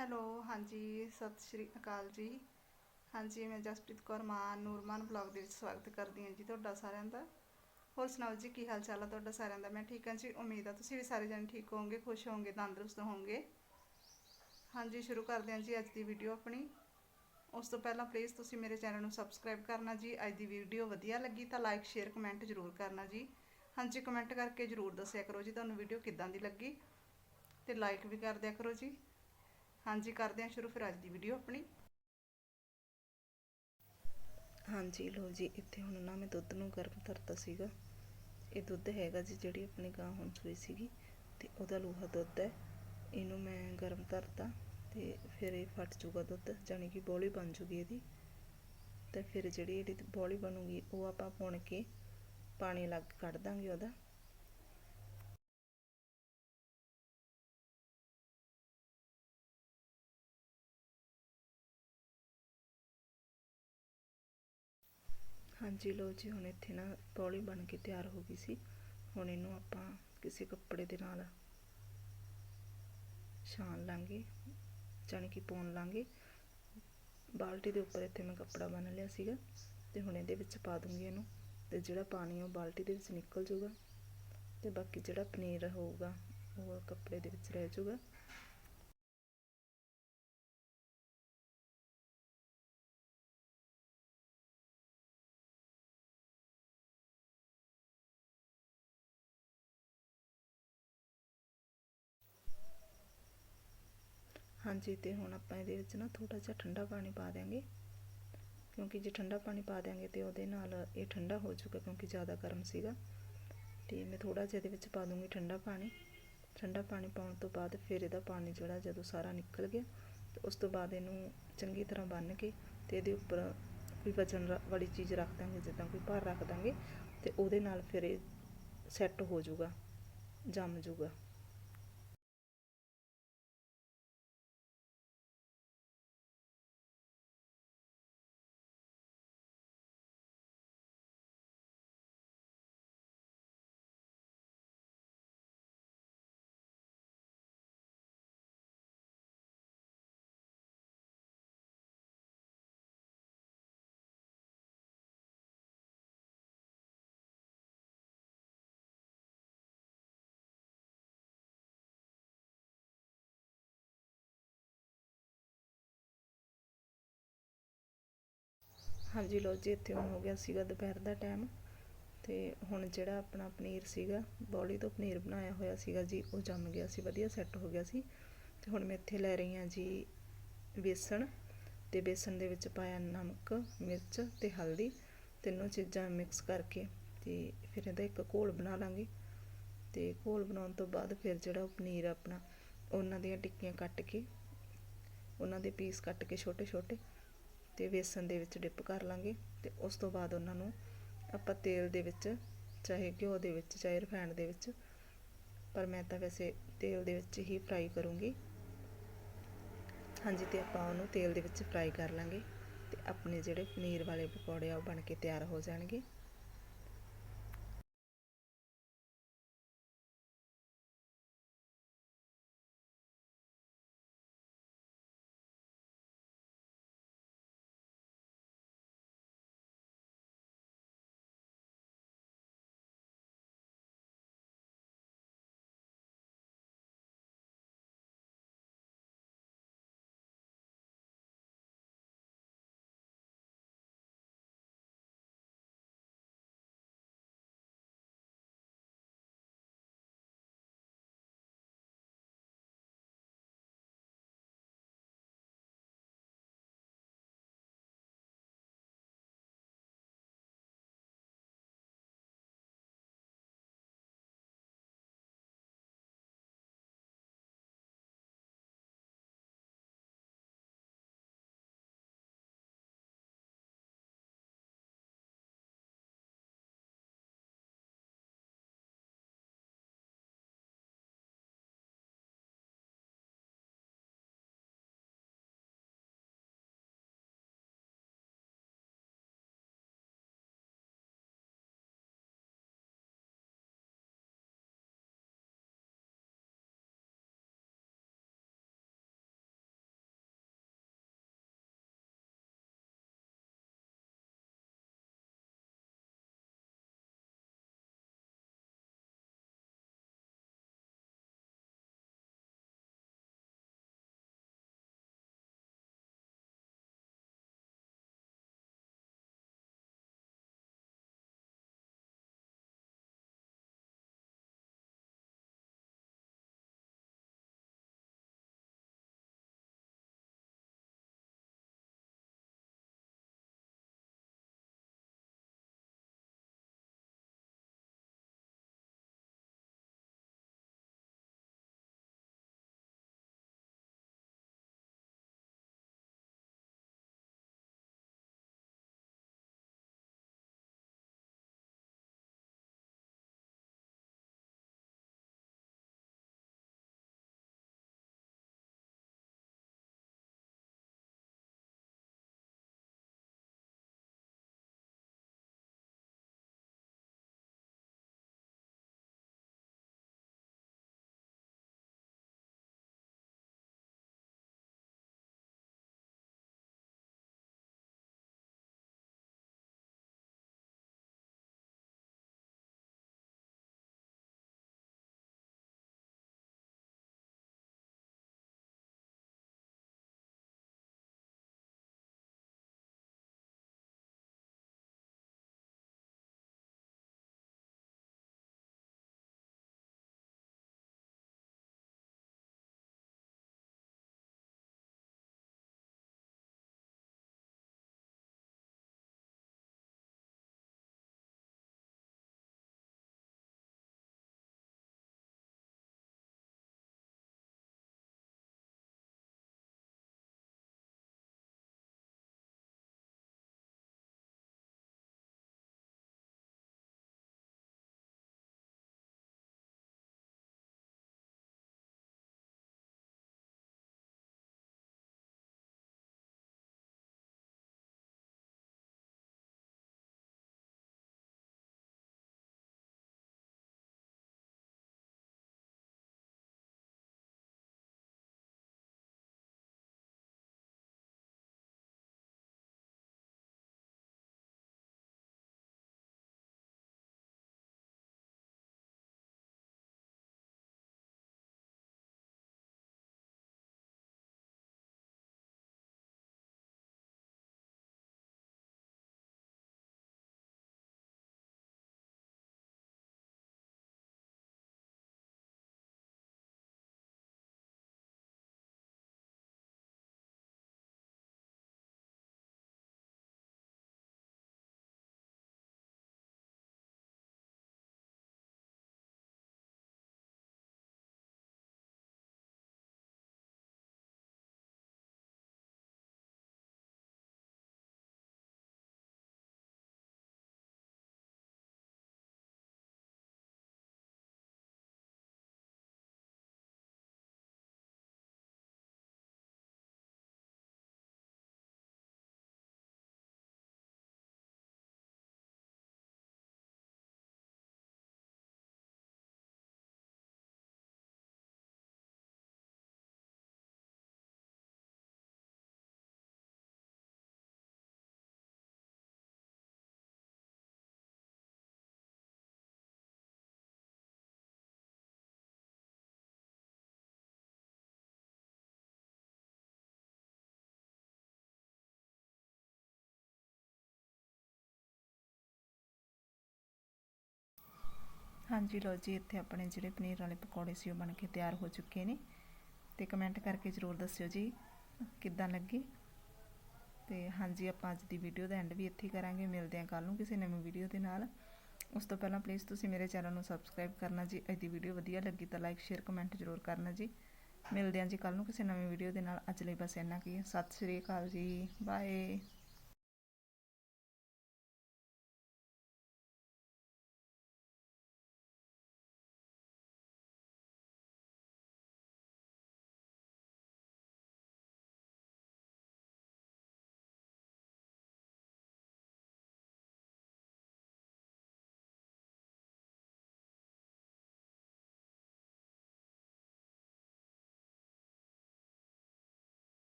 Hello, ਹਾਂਜੀ, ਸਤਿ ਸ਼੍ਰੀ ਅਕਾਲ ਜੀ। ਹਾਂਜੀ, ਮੈਂ ਜਸਪ੍ਰੀਤ ਕੌਰ ਮਾਨ, ਨੂਰਮਾਨ ਬਲੌਗ ਦੇ ਵਿੱਚ ਸਵਾਗਤ ਕਰਦੀ ਹਾਂ ਜੀ ਤੁਹਾਡਾ ਸਾਰਿਆਂ ਦਾ। ਹੋਰ ਸੁਣਾਓ ਜੀ, ਕੀ ਹਾਲ ਚਾਲ ਆ ਤੁਹਾਡਾ ਸਾਰਿਆਂ ਦਾ? ਮੈਂ ਠੀਕ ਹਾਂ ਜੀ, ਉਮੀਦ ਆ ਤੁਸੀਂ ਵੀ ਸਾਰੇ ਜਣੇ ਠੀਕ ਹੋਵੋਗੇ, ਖੁਸ਼ ਹੋਵੋਗੇ, ਤੰਦਰੁਸਤ ਹੋਵੋਗੇ। ਹਾਂਜੀ, ਸ਼ੁਰੂ ਕਰਦੇ ਹਾਂ ਜੀ ਅੱਜ ਦੀ ਵੀਡੀਓ ਆਪਣੀ। ਉਸ ਤੋਂ ਪਹਿਲਾਂ ਪਲੀਜ਼ ਤੁਸੀਂ ਮੇਰੇ ਚੈਨਲ ਨੂੰ ਸਬਸਕ੍ਰਾਈਬ ਕਰਨਾ ਜੀ। ਅੱਜ ਦੀ ਵੀਡੀਓ ਵਧੀਆ ਲੱਗੀ ਤਾਂ ਲਾਈਕ ਸ਼ੇਅਰ ਕਮੈਂਟ ਜ਼ਰੂਰ ਕਰਨਾ ਜੀ। ਹਾਂਜੀ ਕਮੈਂਟ ਕਰਕੇ ਜ਼ਰੂਰ ਦੱਸਿਆ ਕਰੋ ਜੀ, ਤੁਹਾਨੂੰ ਵੀਡੀਓ ਕਿੱਦਾਂ ਦੀ ਲੱਗੀ। ਤੇ ਲਾਈਕ ਵੀ ਕਰ ਦਿਆ ਕਰੋ ਜੀ। ਹਾਂਜੀ, ਕਰਦੇ ਹਾਂ ਸ਼ੁਰੂ ਫਿਰ ਅੱਜ ਦੀ ਵੀਡੀਓ ਆਪਣੀ। ਹਾਂਜੀ ਲੋ ਜੀ, ਇੱਥੇ ਹੁਣ ਨਾ ਮੈਂ ਦੁੱਧ ਨੂੰ ਗਰਮ ਕਰਤਾ ਸੀਗਾ। ਇਹ ਦੁੱਧ ਹੈਗਾ ਜੀ ਜਿਹੜੀ ਆਪਣੀ ਗਾਂ ਹੁਣ ਸੂਈ ਸੀਗੀ ਤੇ ਉਹਦਾ ਲੋਹਾ ਦੁੱਧ ਹੈ। ਇਹਨੂੰ ਮੈਂ ਗਰਮ ਕਰਤਾ ਤੇ ਫਿਰ ਇਹ ਫਟ ਜੂਗਾ ਦੁੱਧ ਜਾਨੀ ਕਿ ਬੋਲੀ ਬਣ ਜੂਗੀ ਇਹਦੀ। ਤੇ ਫਿਰ ਜਿਹੜੀ ਇਹਦੀ ਬੋਲੀ ਬਣੂਗੀ ਉਹ ਆਪਾਂ ਪੁਣ ਕੇ ਪਾਣੀ ਲੱਗ ਕੱਢ ਦਾਂਗੇ ਉਹਦਾ। ਹਾਂਜੀ ਲੋ ਜੀ, ਹੁਣ ਇੱਥੇ ਨਾ ਪੌਲੀ ਬਣ ਕੇ ਤਿਆਰ ਹੋ ਗਈ ਸੀ। ਹੁਣ ਇਹਨੂੰ ਆਪਾਂ ਕਿਸੇ ਕੱਪੜੇ ਦੇ ਨਾਲ ਛਾਣ ਲਾਂਗੇ, ਜਾਣੀ ਕਿ ਪੌਣ ਲਾਂਗੇ। ਬਾਲਟੀ ਦੇ ਉੱਪਰ ਇੱਥੇ ਮੈਂ ਕੱਪੜਾ ਬੰਨ ਲਿਆ ਸੀਗਾ ਤੇ ਹੁਣ ਇਹਦੇ ਵਿੱਚ ਪਾ ਦੂੰਗੀ ਇਹਨੂੰ ਤੇ ਜਿਹੜਾ ਪਾਣੀ ਉਹ ਬਾਲਟੀ ਦੇ ਵਿੱਚ ਨਿਕਲ ਜਾਊਗਾ ਤੇ ਬਾਕੀ ਜਿਹੜਾ ਪਨੀਰ ਹੋਊਗਾ, ਉਹ ਕੱਪੜੇ ਦੇ ਵਿੱਚ ਰਹਿ ਜਾਊਗਾ। ਹਾਂਜੀ, ਤੇ ਹੁਣ ਆਪਾਂ ਇਹਦੇ ਵਿੱਚ ਨਾ ਥੋੜਾ ਜਿਹਾ ਠੰਡਾ ਪਾਣੀ ਪਾ ਦਿਆਂਗੇ। ਕਿਉਂਕਿ ਜੇ ਠੰਡਾ ਪਾਣੀ ਪਾ ਦਿਆਂਗੇ ਤੇ ਉਹਦੇ ਨਾਲ ਇਹ ਠੰਡਾ ਹੋ ਜਾਊਗਾ ਕਿਉਂਕਿ ਜ਼ਿਆਦਾ ਗਰਮ ਸੀਗਾ। ਤੇ ਮੈਂ ਥੋੜਾ ਜਿਹਾ ਇਹਦੇ ਵਿੱਚ ਪਾ ਦੂੰਗੀ ਠੰਡਾ ਪਾਣੀ। ਠੰਡਾ ਪਾਣੀ ਪਾਉਣ ਤੋਂ ਬਾਅਦ ਫਿਰ ਇਹਦਾ ਪਾਣੀ ਜਿਹੜਾ ਜਦੋਂ ਸਾਰਾ ਨਿਕਲ ਗਿਆ, ਤੇ ਉਸ ਤੋਂ ਬਾਅਦ ਇਹਨੂੰ ਚੰਗੀ ਤਰ੍ਹਾਂ ਬੰਨ ਕੇ ਤੇ ਇਹਦੇ ਉੱਪਰ ਕੋਈ ਵਜਨ ਵਾਲੀ ਚੀਜ਼ ਰੱਖ ਦਾਂਗੇ, ਜਿੱਦਾਂ ਕੋਈ ਭਾਰ ਰੱਖ ਦਾਂਗੇ, ਤੇ ਉਹਦੇ ਨਾਲ ਫਿਰ ਇਹ ਸੈੱਟ ਹੋ ਜਾਊਗਾ, ਜੰਮ ਜਾਊਗਾ। ਹਾਂਜੀ ਲੋ ਜੀ, ਇੱਥੇ ਹੁਣ ਹੋ ਗਿਆ ਸੀਗਾ ਦੁਪਹਿਰ ਦਾ ਟਾਈਮ ਤੇ ਹੁਣ ਜਿਹੜਾ ਆਪਣਾ ਪਨੀਰ ਸੀਗਾ, ਬੌਲੀ ਤੋਂ ਪਨੀਰ ਬਣਾਇਆ ਹੋਇਆ ਸੀਗਾ ਜੀ, ਉਹ ਜੰਮ ਗਿਆ ਸੀ, ਵਧੀਆ ਸੈੱਟ ਹੋ ਗਿਆ ਸੀ। ਤੇ ਹੁਣ ਮੈਂ ਇੱਥੇ ਲੈ ਰਹੀ ਹਾਂ ਜੀ ਬੇਸਣ ਤੇ ਬੇਸਣ ਦੇ ਵਿੱਚ ਪਾਇਆ ਨਮਕ, ਮਿਰਚ ਤੇ ਹਲਦੀ, ਤਿੰਨੋਂ ਚੀਜ਼ਾਂ ਮਿਕਸ ਕਰਕੇ ਤੇ ਫਿਰ ਇਹਦਾ ਇੱਕ ਘੋਲ ਬਣਾ ਲਾਂਗੇ। ਤੇ ਘੋਲ ਬਣਾਉਣ ਤੋਂ ਬਾਅਦ ਫਿਰ ਜਿਹੜਾ ਉਹ ਪਨੀਰ ਆਪਣਾ, ਉਹਨਾਂ ਦੀਆਂ ਟਿੱਕੀਆਂ ਕੱਟ ਕੇ, ਉਹਨਾਂ ਦੇ ਪੀਸ ਕੱਟ ਕੇ ਛੋਟੇ ਛੋਟੇ ਤੇ ਵੇਸਣ ਦੇ ਵਿੱਚ ਡਿਪ ਕਰ ਲਾਂਗੇ ਤੇ ਉਸ ਤੋਂ ਬਾਅਦ ਉਹਨਾਂ ਨੂੰ ਆਪਾਂ ਤੇਲ ਦੇ ਵਿੱਚ, ਚਾਹੇ ਘਿਓ ਦੇ ਵਿੱਚ, ਚਾਹੇ ਰਿਫਾਈਨਡ ਦੇ ਵਿੱਚ, ਪਰ ਮੈਂ ਤਾਂ ਵੈਸੇ ਤੇਲ ਦੇ ਵਿੱਚ ਹੀ ਫਰਾਈ ਕਰੂੰਗੀ। ਹਾਂਜੀ, ਤੇ ਆਪਾਂ ਉਹਨੂੰ ਤੇਲ ਦੇ ਵਿੱਚ ਫਰਾਈ ਕਰ ਲਾਂਗੇ ਤੇ ਆਪਣੇ ਜਿਹੜੇ ਪਨੀਰ ਵਾਲੇ ਪਕੌੜੇ ਆ ਉਹ ਬਣ ਕੇ ਤਿਆਰ ਹੋ ਜਾਣਗੇ। ਹਾਂਜੀ ਲਓ ਜੀ, ਇੱਥੇ ਆਪਣੇ ਜਿਹੜੇ ਪਨੀਰ ਵਾਲੇ ਪਕੌੜੇ ਸੀ ਉਹ ਬਣ ਕੇ ਤਿਆਰ ਹੋ ਚੁੱਕੇ ਨੇ। ਤੇ ਕਮੈਂਟ ਕਰਕੇ ਜ਼ਰੂਰ ਦੱਸਿਓ ਜੀ, ਕਿੱਦਾਂ ਲੱਗੇ? ਤੇ ਹਾਂਜੀ, ਆਪਾਂ ਅੱਜ ਦੀ ਵੀਡੀਓ ਦਾ ਐਂਡ ਵੀ ਇੱਥੇ ਹੀ ਕਰਾਂਗੇ। ਮਿਲਦੇ ਹਾਂ ਕੱਲ ਨੂੰ ਕਿਸੇ ਨਵੀਂ ਵੀਡੀਓ ਦੇ ਨਾਲ। ਉਸ ਤੋਂ ਪਹਿਲਾਂ ਪਲੀਜ਼ ਤੁਸੀਂ ਮੇਰੇ ਚੈਨਲ ਨੂੰ ਸਬਸਕ੍ਰਾਈਬ ਕਰਨਾ ਜੀ। ਅੱਜ ਦੀ ਵੀਡੀਓ ਵਧੀਆ ਲੱਗੀ ਤਾਂ ਲਾਈਕ ਸ਼ੇਅਰ ਕਮੈਂਟ ਜ਼ਰੂਰ ਕਰਨਾ ਜੀ। ਮਿਲਦੇ ਹਾਂ ਜੀ ਕੱਲ ਨੂੰ ਕਿਸੇ ਨਵੀਂ ਵੀਡੀਓ ਦੇ ਨਾਲ। ਅੱਜ ਲਈ ਬਸ ਇੰਨਾ ਕੀ ਸਤਿ ਸ਼੍ਰੀ ਅਕਾਲ ਜੀ। ਬਾਏ